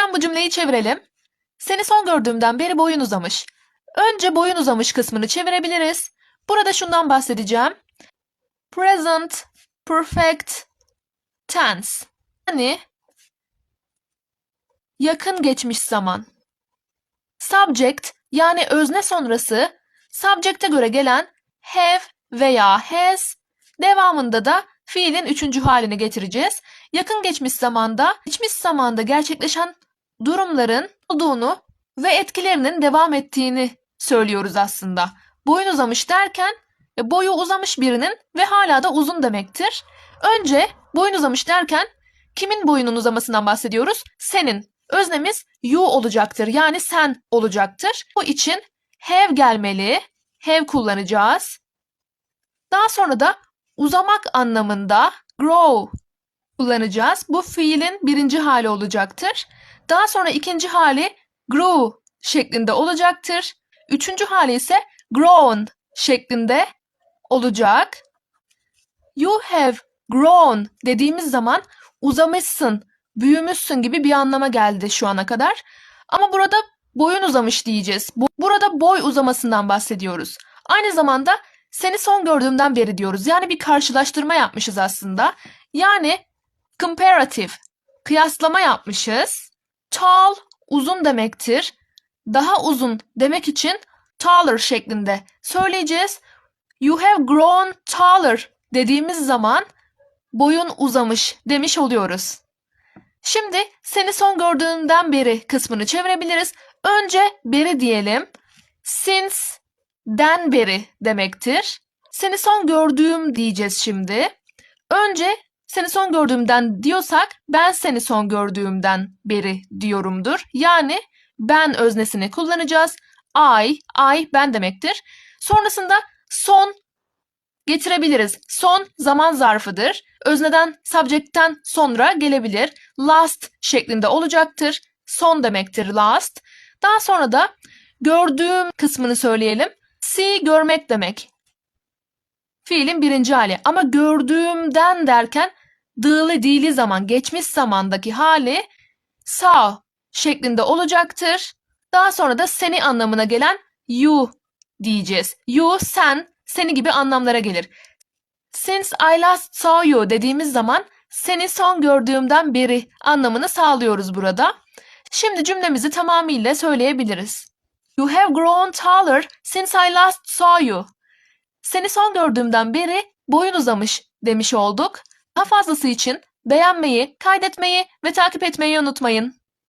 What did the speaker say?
Hemen bu cümleyi çevirelim. Seni son gördüğümden beri boyun uzamış. Önce boyun uzamış kısmını çevirebiliriz. Burada şundan bahsedeceğim. Present perfect tense. Yani yakın geçmiş zaman. Subject yani özne sonrası subject'e göre gelen have veya has devamında da fiilin üçüncü halini getireceğiz. Yakın geçmiş zamanda, geçmiş zamanda gerçekleşen durumların olduğunu ve etkilerinin devam ettiğini söylüyoruz aslında. Boyun uzamış derken e, boyu uzamış birinin ve hala da uzun demektir. Önce boyun uzamış derken kimin boyunun uzamasından bahsediyoruz? Senin. Öznemiz you olacaktır. Yani sen olacaktır. Bu için have gelmeli. Have kullanacağız. Daha sonra da uzamak anlamında grow kullanacağız. Bu fiilin birinci hali olacaktır. Daha sonra ikinci hali grew şeklinde olacaktır. Üçüncü hali ise grown şeklinde olacak. You have grown dediğimiz zaman uzamışsın, büyümüşsün gibi bir anlama geldi şu ana kadar. Ama burada boyun uzamış diyeceğiz. Bu- Burada boy uzamasından bahsediyoruz. Aynı zamanda seni son gördüğümden beri diyoruz. Yani bir karşılaştırma yapmışız aslında. Yani comparative, kıyaslama yapmışız. Tall, uzun demektir. Daha uzun demek için taller şeklinde söyleyeceğiz. You have grown taller dediğimiz zaman boyun uzamış demiş oluyoruz. Şimdi seni son gördüğümden beri kısmını çevirebiliriz. Önce beri diyelim. Since den beri demektir. Seni son gördüğüm diyeceğiz şimdi. Önce seni son gördüğümden diyorsak ben seni son gördüğümden beri diyorumdur. Yani ben öznesini kullanacağız. I, I ben demektir. Sonrasında son getirebiliriz. Son zaman zarfıdır. Özneden, subject'ten sonra gelebilir. Last şeklinde olacaktır. Son demektir last. Daha sonra da gördüğüm kısmını söyleyelim. See görmek demek. Fiilin birinci hali. Ama gördüğümden derken dığlı dili zaman, geçmiş zamandaki hali saw şeklinde olacaktır. Daha sonra da seni anlamına gelen you diyeceğiz. You, sen, seni gibi anlamlara gelir. Since I last saw you dediğimiz zaman seni son gördüğümden beri anlamını sağlıyoruz burada. Şimdi cümlemizi tamamıyla söyleyebiliriz. You have grown taller since I last saw you. Seni son gördüğümden beri boyun uzamış demiş olduk. Daha fazlası için beğenmeyi, kaydetmeyi ve takip etmeyi unutmayın.